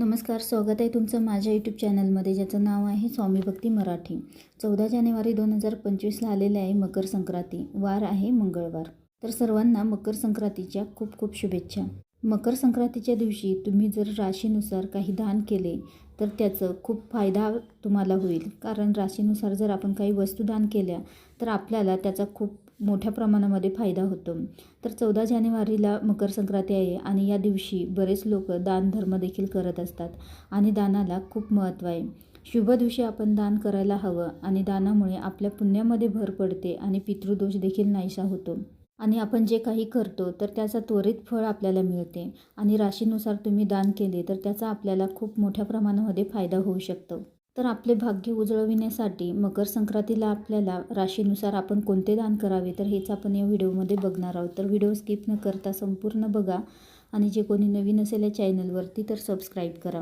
नमस्कार स्वागत आहे तुमचं माझ्या यूट्यूब चॅनलमध्ये ज्याचं नाव आहे स्वामी भक्ती मराठी. चौदा जानेवारी दोन हजार पंचवीसला आलेले आहे मकर संक्रांती. वार आहे मंगळवार. तर सर्वांना मकर संक्रांतीच्या खूप खूप शुभेच्छा. मकर संक्रांतीच्या दिवशी तुम्ही जर राशीनुसार काही दान केले तर त्याचं खूप फायदा तुम्हाला होईल. कारण राशीनुसार जर आपण काही वस्तू दान केल्या तर आपल्याला त्याचा खूप मोठ्या प्रमाणामध्ये फायदा होतो. तर चौदा जानेवारीला मकर संक्रांती आहे आणि या दिवशी बरेच लोक दानधर्म देखील करत असतात आणि दानाला खूप महत्त्व आहे. शुभ दिवशी आपण दान करायला हवं आणि दानामुळे आपल्या पुण्यामध्ये भर पडते आणि पितृदोष देखील नाहीसा होतो. आणि आपण जे काही करतो तर त्याचा त्वरित फळ आपल्याला मिळते आणि राशीनुसार तुम्ही दान केले तर त्याचा आपल्याला खूप मोठ्या प्रमाणामध्ये फायदा होऊ शकतो. तर आपले भाग्य उजळविण्यासाठी मकर संक्रांतीला आपल्याला राशीनुसार आपण कोणते दान करावे? तर हेच आपण या व्हिडिओमध्ये बघणार आहोत. तर व्हिडिओ स्किप न करता संपूर्ण बघा आणि जे कोणी नवीन असेल या चॅनलवरती तर सबस्क्राईब करा.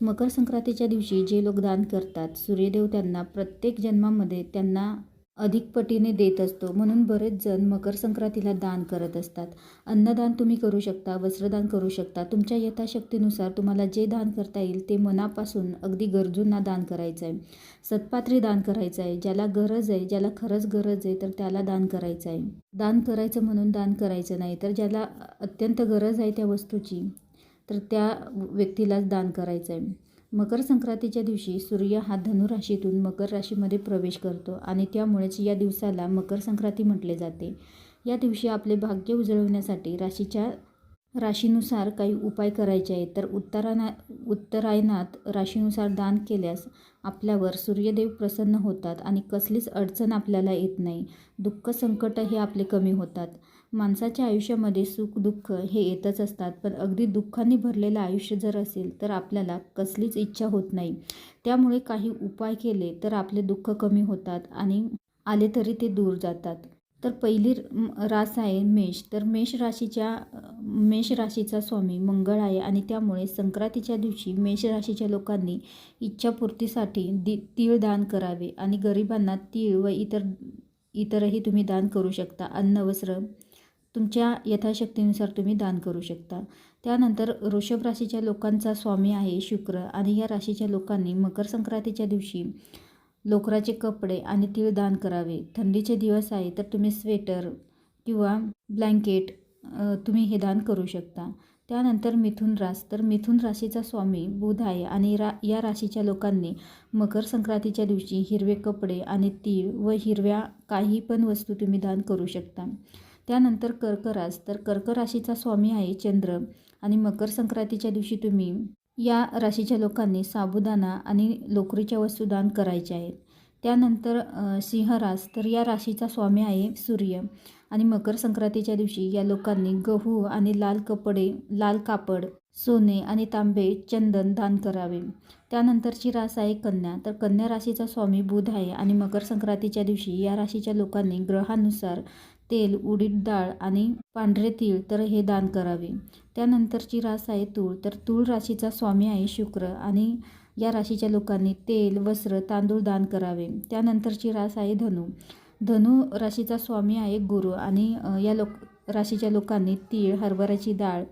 मकर संक्रांतीच्या दिवशी जे लोक दान करतात सूर्यदेव त्यांना प्रत्येक जन्मामध्ये त्यांना अधिक पटीने देत असतो. म्हणून बरेच जण मकर संक्रांतीला दान करत असतात. अन्नदान तुम्ही करू शकता वस्त्रदान करू शकता. तुमच्या यथाशक्तीनुसार तुम्हाला जे दान करता येईल ते मनापासून अगदी गरजूंना दान करायचं आहे सत्पात्री दान करायचं आहे ज्याला गरज आहे ज्याला खरंच गरज आहे तर त्याला दान करायचं आहे दान करायचं म्हणून दान करायचं नाही तर ज्याला अत्यंत गरज आहे त्या वस्तूची तर त्या व्यक्तीलाच दान करायचं आहे मकर संक्रांतीच्या दिवशी सूर्य हा धनुराशीतून मकर राशीमध्ये प्रवेश करतो आणि त्यामुळेच या दिवसाला मकर संक्रांती म्हटले जाते. या दिवशी आपले भाग्य उजळवण्यासाठी राशीच्या राशीनुसार काही उपाय करायचे आहेत. तर उत्तरायणा उत्तरायणात राशीनुसार दान केल्यास आपल्यावर सूर्यदेव प्रसन्न होतात आणि कसलीच अडचण आपल्याला येत नाही. दुःख संकट हे आपले कमी होतात. माणसाच्या आयुष्यामध्ये सुख दुःख हे येतच असतात. पण अगदी दुःखाने भरलेलं आयुष्य जर असेल तर आपल्याला कसलीच इच्छा होत नाही. त्यामुळे काही उपाय केले तर आपले दुःख कमी होतात आणि आले तरी ते दूर जातात. तर पहिली रास आहे मेष. तर मेष राशीच्या मेष राशीचा स्वामी मंगळ आहे आणि त्यामुळे संक्रांतीच्या दिवशी मेष राशीच्या लोकांनी इच्छापूर्तीसाठी दि तीळ दान करावे आणि गरिबांना तीळ व इतर इतरही तुम्ही दान करू शकता. अन्न वस्त्र तुमच्या यथाशक्तीनुसार तुम्ही दान करू शकता. त्यानंतर वृषभ राशीच्या लोकांचा स्वामी आहे शुक्र आणि या राशीच्या लोकांनी मकर संक्रांतीच्या दिवशी लोकराचे कपडे आणि तीळ दान करावे. थंडीचे दिवस आहे तर तुम्ही स्वेटर किंवा ब्लँकेट तुम्ही हे दान करू शकता. त्यानंतर मिथुन रास तर मिथुन राशीचा स्वामी बुध आहे आणि रा या राशीच्या लोकांनी मकर संक्रांतीच्या दिवशी हिरवे कपडे आणि तीळ व हिरव्या काही पण वस्तू तुम्ही दान करू शकता. त्यानंतर कर्करास तर कर्क राशीचा स्वामी आहे चंद्र आणि मकर संक्रांतीच्या दिवशी तुम्ही या राशीच्या लोकांनी साबुदाणा आणि लोकरीच्या वस्तू दान करायच्या आहेत. त्यानंतर सिंहरास तर या राशीचा स्वामी आहे सूर्य आणि मकर संक्रांतीच्या दिवशी या लोकांनी गहू आणि लाल कपडे लाल कापड सोने आणि तांबे चंदन दान करावे. त्यानंतरची रास आहे कन्या. तर कन्या राशीचा स्वामी बुध आहे आणि मकर संक्रांतीच्या दिवशी या राशीच्या लोकांनी ग्रहानुसार तेल उडीद डाळ आणि पांढरे तीळ तर हे दान करावे. त्यानंतरची रास आहे तूळ. तर तूळ राशीचा स्वामी आहे शुक्र आणि या राशीच्या लोकांनी तेल वस्त्र तांदूळ दान करावे. त्यानंतरची रास आहे धनु. धनु राशीचा स्वामी आहे गुरु आणि या लोक राशीच्या लोकांनी तीळ हरभऱ्याची डाळ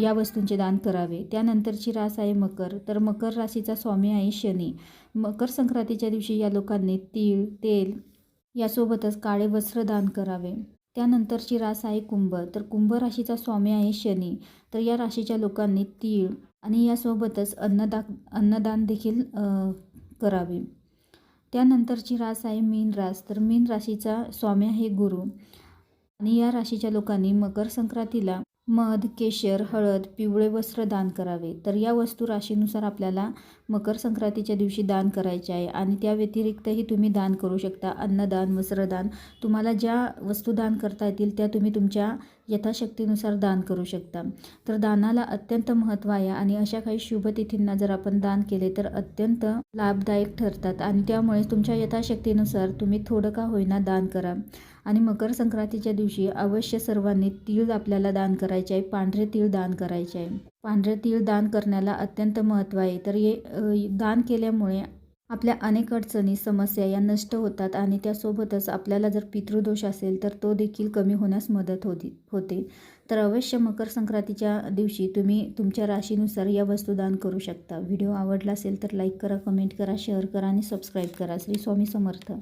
या वस्तूंचे दान करावे. त्यानंतरची रास आहे मकर. तर मकर राशीचा स्वामी आहे शनी. मकर संक्रांतीच्या दिवशी या लोकांनी तीळ तेल यासोबतच काळे वस्त्र दान करावे. त्यानंतरची रास आहे कुंभ. तर कुंभ राशीचा स्वामी आहे शनी. तर या राशीच्या लोकांनी तीळ आणि यासोबतच अन्नदा अन्नदान देखील करावे. त्यानंतरची रास आहे मीन रास. तर मीन राशीचा स्वामी आहे गुरु. आणि या राशीच्या लोकांनी मकर संक्रांतीला मध केशर हळद पिवळे वस्त्र दान करावे. तर या वस्तू राशीनुसार आपल्याला मकर संक्रांतीच्या दिवशी दान करायचे आहे आणि त्या व्यतिरिक्तही तुम्ही दान करू शकता. अन्नदान वस्त्रदान. तुम्हाला ज्या वस्तू दान करता येतील त्या तुम्ही तुमच्या यथाशक्तीनुसार दान करू शकता. तर दानाला अत्यंत महत्त्व आहे आणि अशा काही शुभतिथींना जर आपण दान केले तर अत्यंत लाभदायक ठरतात आणि त्यामुळे तुमच्या यथाशक्तीनुसार तुम्ही थोडं का होईना दान करा. आणि मकर संक्रांतीच्या दिवशी अवश्य सर्वांनी तीळ आपल्याला दान करायचे आहे पांढरे तीळ दान करायचे आहे. पांढरे तीळ दान करण्याला अत्यंत महत्त्व आहे. तर ये दान केल्यामुळे आपल्या अनेक अडचणी समस्या या नष्ट होतात आणि त्यासोबतच आपल्याला जर पितृदोष असेल तर तो देखील कमी होण्यास मदत होती होते. तर अवश्य मकर संक्रांतीच्या दिवशी तुम्ही तुमच्या राशीनुसार या वस्तू दान करू शकता. व्हिडिओ आवडला असेल तर लाईक करा कमेंट करा शेअर करा आणि सबस्क्राईब करा. श्री स्वामी समर्थ.